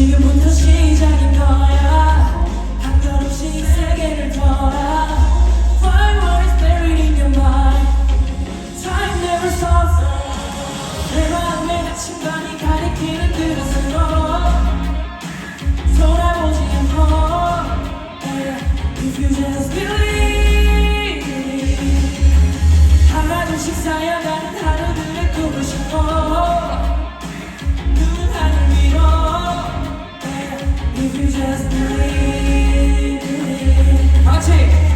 You. 같이